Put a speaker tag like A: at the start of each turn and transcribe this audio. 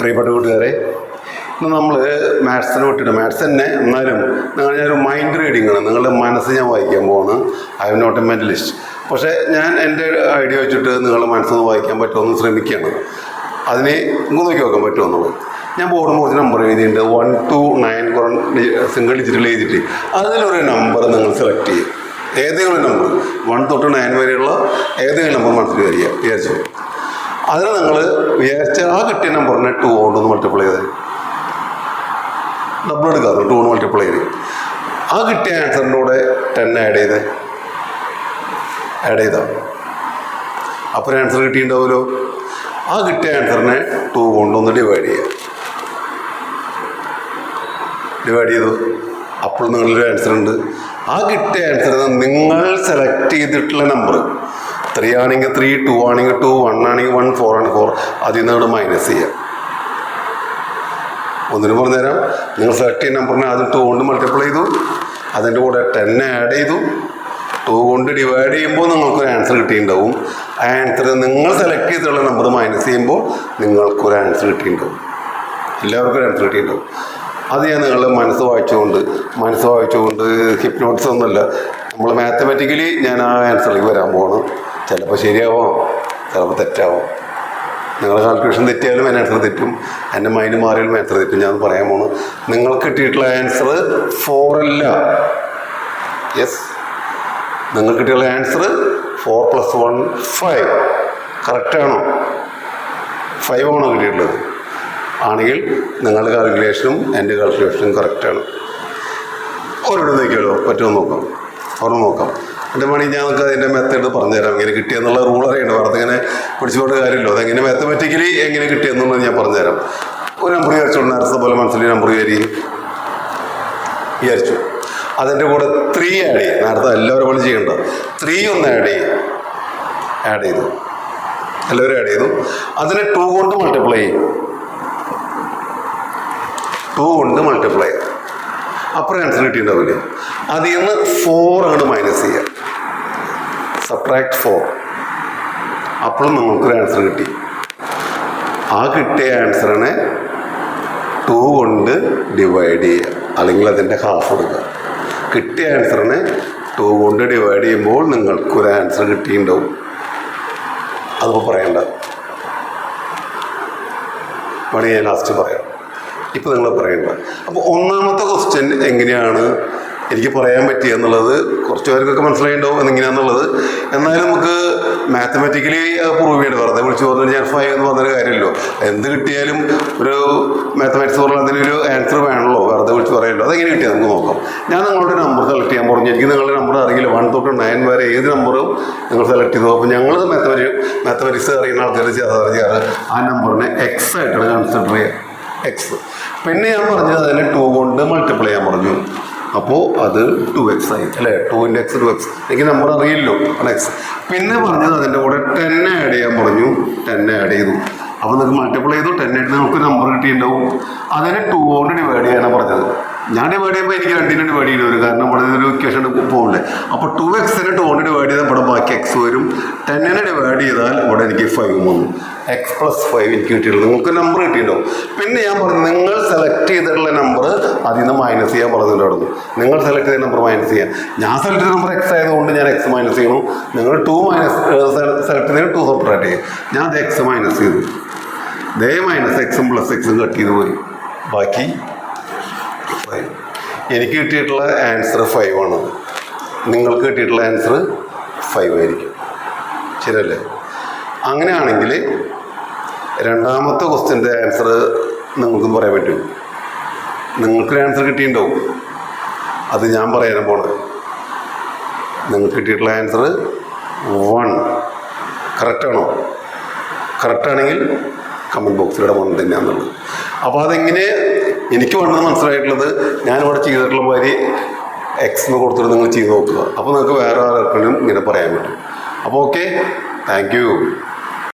A: പ്രിയപ്പെട്ട കൂട്ടുകാരെ നമ്മൾ മാത്സിനെ വിട്ടിട്ട് മാത്സ് തന്നെ എന്നാലും നിങ്ങൾ ഞാനൊരു മൈൻഡ് ആണ്. നിങ്ങളുടെ മനസ്സ് ഞാൻ വായിക്കാൻ പോവാണ്. I am not a mentalist പക്ഷേ ഞാൻ എന്റെ ഐഡിയ വെച്ചിട്ട് നിങ്ങളുടെ മനസ്സൊന്ന് വായിക്കാൻ പറ്റുമെന്ന് ശ്രമിക്കുകയാണ്. അതിനെ നോക്കി നോക്കാൻ പറ്റുമെന്നുള്ളത് ഞാൻ ബോർഡ് കുറച്ച് നമ്പർ എഴുതിയിട്ടുണ്ട്. വൺ ടു നയൻ സിംഗിൾ ഡിജിറ്റിൽ എഴുതിയിട്ട് അതിലൊരു നമ്പർ നിങ്ങൾ സെലക്ട് ചെയ്യും ഏതെങ്കിലും നമ്പർ വൺ തൊട്ട് നയൻ വരെയുള്ള ഏതെങ്കിലും നമ്പർ മനസ്സിൽ വരിക. വിചാരിച്ചു? അതിന് നിങ്ങൾ വിചാരിച്ച ആ കിട്ടിയ നമ്പറിനെ ടു കൊണ്ട് മൾട്ടിപ്ലൈ ചെയ്ത്. ഡബിൾ എടുക്കാറ് ടു കൊണ്ട് മൾട്ടിപ്ലൈ ചെയ്ത്. ആ കിട്ടിയ ആൻസറിന്റെ കൂടെ ടെൻ ആഡ് ചെയ്ത്. ആഡ് ചെയ്താൽ അപ്പോൾ ആൻസർ കിട്ടിയിട്ടുണ്ടാവുമല്ലോ. ആ കിട്ടിയ ആൻസറിനെ ടു കൊണ്ടൊന്ന് ഡിവൈഡ് ചെയ്യുക ഡിവൈഡ് ചെയ്തു. അപ്പോൾ നിങ്ങളൊരു ആൻസർ ഉണ്ട്. ആ കിട്ടിയ ആൻസർ നിങ്ങൾ സെലക്ട് ചെയ്തിട്ടുള്ള നമ്പർ ത്രീ ആണെങ്കിൽ ത്രീ ടു ആണെങ്കിൽ ടു വൺ ആണെങ്കിൽ വൺ ഫോർ ആണെങ്കിൽ ഫോർ അതിൽ നിന്ന് മൈനസ് ചെയ്യാം. ഒന്നിനു പറഞ്ഞുതരാം നിങ്ങൾ സെലക്ട് ചെയ്യുന്ന നമ്പറിനെ ആദ്യം ടു കൊണ്ട് മൾട്ടിപ്ലൈ ചെയ്തു. അതിന്റെ കൂടെ ടെൻ ആഡ് ചെയ്തു. ടു കൊണ്ട് ഡിവൈഡ് ചെയ്യുമ്പോൾ നിങ്ങൾക്കൊരു ആൻസർ കിട്ടിയിട്ടുണ്ടാവും. ആ ആൻസർ നിങ്ങൾ സെലക്ട് ചെയ്തിട്ടുള്ള നമ്പർ മൈനസ് ചെയ്യുമ്പോൾ നിങ്ങൾക്കൊരു ആൻസർ കിട്ടിയിട്ടുണ്ടാവും. എല്ലാവർക്കും ഒരു ആൻസർ കിട്ടിയിട്ടുണ്ടാവും. അത് ഞാൻ നിങ്ങളുടെ മനസ്സ് വായിച്ചുകൊണ്ട് മനസ്സ് വായിച്ചുകൊണ്ട് ഹിപ്നോട്ടിസ് ഒന്നുമല്ല. നമ്മൾ മാത്തമാറ്റിക്കലി ഞാൻ ആ ആൻസറിലേക്ക് വരാൻ പോകണം ചിലപ്പോൾ ശരിയാവോ? ചിലപ്പോൾ തെറ്റാവോ. നിങ്ങളുടെ കാൽക്കുലേഷൻ തെറ്റിയാലും എന്റെ ആൻസർ തെറ്റും. എന്റെ മൈൻഡ് മാറിയാലും ആൻസർ തെറ്റും. ഞാൻ പറയാൻ പോണു. നിങ്ങൾക്ക് കിട്ടിയിട്ടുള്ള ആൻസർ ഫോർ അല്ല. യെസ് നിങ്ങൾക്ക് കിട്ടിയുള്ള answer four plus one five കറക്റ്റാണോ five ആണോ കിട്ടിയിട്ടുള്ളത്? ആണെങ്കിൽ നിങ്ങളുടെ കാൽക്കുലേഷനും എന്റെ കാൽക്കുലേഷനും കറക്റ്റാണ് ഒരിടം നോക്കിയാലോ പറ്റുമോ നോക്കാം. ഓർമ്മ നോക്കാം. എന്റെ മണി ഞാൻ നിങ്ങൾക്ക് അതിന്റെ മെത്തേഡ് പറഞ്ഞുതരാം. എങ്ങനെ കിട്ടിയെന്നുള്ള റൂൾ അറിയണം വെറുതെ ഇങ്ങനെ പിടിച്ചുകൊണ്ട് കാര്യമല്ലോ. അതെങ്ങനെ മാത്തമാറ്റിക്കലി എങ്ങനെ കിട്ടിയെന്നുള്ളത് ഞാൻ പറഞ്ഞുതരാം. ഒരു നമ്പർ വിചാരിച്ചോണ്ട് നേരത്തെ പോലെ മനസ്സിൽ നമ്പർ കയറി വിചാരിച്ചു. അതിന്റെ കൂടെ ത്രീ ആഡ് ചെയ്യും. നേരത്തെ എല്ലാവരും പോലെ ചെയ്യണ്ട. ത്രീ ഒന്ന് ആഡ് ചെയ്യും. ആഡ് ചെയ്തു. എല്ലാവരും ആഡ് ചെയ്തു. അതിനെ ടു കൊണ്ട് മൾട്ടിപ്ലൈ ചെയ്യും. ടു കൊണ്ട് മൾട്ടിപ്ലൈ ചെയ്യും അപ്പുറം ആൻസർ ഉണ്ടാവില്ല അതിൽ നിന്ന് ഫോർ മൈനസ് ചെയ്യുക. സബ്ട്രാക്ട് ഫോർ അപ്പോഴും നമുക്കൊരു ആൻസർ കിട്ടി. ആ കിട്ടിയ ആൻസറിനെ ടു കൊണ്ട് ഡിവൈഡ് ചെയ്യുക. അല്ലെങ്കിൽ അതിന്റെ ഹാഫ് എടുക്കുക കിട്ടിയ ആൻസറിനെ ടു കൊണ്ട് ഡിവൈഡ് ചെയ്യുമ്പോൾ നിങ്ങൾക്കൊരു ആൻസർ കിട്ടിയിട്ടുണ്ടാവും. അതിപ്പോൾ പറയണ്ട. വേണമെങ്കിൽ ഞാൻ ലാസ്റ്റ് പറയാം. ഇപ്പോൾ നിങ്ങൾ പറയുന്നത്. അപ്പോൾ ഒന്നാമത്തെ ക്വസ്റ്റ്യൻ എങ്ങനെയാണ് എനിക്ക് പറയാൻ പറ്റിയ എന്നുള്ളത് കുറച്ച് പേർക്കൊക്കെ മനസ്സിലായിട്ടോ എന്നെങ്ങനെയാണെന്നുള്ളത് എന്നാലും നമുക്ക് മാത്തമാറ്റിക്കലി പ്രൂവ് ചെയ്യണം വെറുതെ വിളിച്ച് പറഞ്ഞാൽ ഞാൻ ഫൈവ് എന്ന് പറഞ്ഞൊരു കാര്യമല്ലോ എന്ത് കിട്ടിയാലും ഒരു മാത്തമാറ്റിക്സ് പറഞ്ഞാൽ അതിനൊരു ആൻസർ വേണമല്ലോ വെറുതെ വിളിച്ച് പറയല്ലോ അതെങ്ങനെ കിട്ടിയാൽ നമുക്ക് നോക്കാം. ഞാൻ നിങ്ങളുടെ നമ്പർ സെലക്ട് ചെയ്യാൻ പറഞ്ഞു. എനിക്ക് നിങ്ങളുടെ നമ്പർ അറിയില്ല. വൺ തൊട്ട് നയൻ വരെ ഏത് നമ്പറും നിങ്ങൾ സെലക്ട് ചെയ്തു. അപ്പോൾ ഞങ്ങൾ മാത്തമാറ്റിക് മാത്തമാറ്റിക്സ് അറിയുന്ന ആൾക്കാർ ചെയ്യാറ് ആ നമ്പറിനെ എക്സ് ആയിട്ടാണ് കൺസിഡർ ചെയ്യുക എക്സ് പിന്നെ ഞാൻ പറഞ്ഞത് അതിനെ ടു കൊണ്ട് മൾട്ടിപ്ലൈ ചെയ്യാൻ പറഞ്ഞു. അപ്പോൾ അത് ടു എക്സ് ആയി. അല്ലേ? ടുവിന്റെ എക്സ് ടു എക്സ് എനിക്ക് നമ്മൾ അറിയില്ലോ. എക്സ് പിന്നെ പറഞ്ഞത് അതിന്റെ കൂടെ ടെൻ ആഡ് ചെയ്യാൻ പറഞ്ഞു. ടെൻ ആഡ് ചെയ്തു. അപ്പോൾ നിങ്ങൾക്ക് മൾട്ടിപ്ലൈ ചെയ്തു. ടെൻ ആയിട്ട് നമുക്ക് നമ്പർ കിട്ടിയിട്ടുണ്ടാവും. അതിനെ ടു കൊണ്ട് ഡിവൈഡ് ചെയ്യാനാണ് പറഞ്ഞത്. ഞാൻ ചെയ്യുമ്പോൾ എനിക്ക് രണ്ടിനെ ഡിവൈഡ് ചെയ്യേണ്ടി വരും. കാരണം ഇവിടെ ഒരു ഇക്വേഷൻ പോകണ്ടേ അപ്പോൾ ടു എക്സിന് ടു കൊണ്ട് ഡിവൈഡ് ചെയ്താൽ ഇവിടെ ബാക്കി എക്സ് വരും. ടെന്നിനെ ഡിവൈഡ് ചെയ്താൽ ഇവിടെ എനിക്ക് ഫൈവ് വന്നു. എക്സ് പ്ലസ് ഫൈവ് എനിക്ക് കിട്ടിയിട്ടുള്ളൂ നിങ്ങൾക്ക് നമ്പർ കിട്ടിയിട്ടോ പിന്നെ ഞാൻ പറഞ്ഞു നിങ്ങൾ സെലക്ട് ചെയ്തിട്ടുള്ള നമ്പർ അതിൽ നിന്ന് മൈനസ് ചെയ്യാൻ പറഞ്ഞിട്ടുണ്ടായിരുന്നു നിങ്ങൾ സെലക്ട് ചെയ്ത നമ്പർ മൈനസ് ചെയ്യാൻ. ഞാൻ സെലക്ട് ചെയ്ത നമ്പർ എക്സ് ആയതുകൊണ്ട് ഞാൻ എക്സ് മൈനസ് ചെയ്യണം. നിങ്ങൾ ടു മൈനസ് സെലക്ട് ചെയ്ത് ടു സെപ്പറേറ്റ് ചെയ്യും ഞാൻ അത് എക്സ് മൈനസ് ചെയ്തു. ദേ മൈനസ് എക്സും പ്ലസ് എക്സും കട്ട് ചെയ്ത് പോയി. ബാക്കി എനിക്ക് കിട്ടിയിട്ടുള്ള ആൻസർ ഫൈവ് ആണ്. നിങ്ങൾക്ക് കിട്ടിയിട്ടുള്ള ആൻസർ ഫൈവ് ആയിരിക്കും. ശരിയല്ലേ? അങ്ങനെയാണെങ്കിൽ രണ്ടാമത്തെ ക്വസ്റ്റ്യന്റെ ആൻസർ നിങ്ങൾക്ക് പറയാൻ പറ്റും. നിങ്ങൾക്കൊരു ആൻസർ കിട്ടിയിട്ടുണ്ടാവും. അത് ഞാൻ പറയാനും പോണത്. നിങ്ങൾക്ക് കിട്ടിയിട്ടുള്ള ആൻസർ വൺ കറക്റ്റാണോ കറക്റ്റാണെങ്കിൽ കമന്റ് ബോക്സിലൂടെ വൺ തന്നെയാണെന്നുള്ളത് അപ്പോൾ അതെങ്ങനെ എനിക്ക് വേണ്ടത് മനസ്സിലായിട്ടുള്ളത് ഞാനിവിടെ ചെയ്തിട്ടുള്ള മാതിരി എക്സ് എന്ന് കൊടുത്തിട്ട് നിങ്ങൾ ചെയ്ത് നോക്കുക. അപ്പോൾ നിങ്ങൾക്ക് വേറെ ആർക്കെങ്കിലും ഇങ്ങനെ പറയാൻ പറ്റും. അപ്പോൾ ഓക്കെ താങ്ക്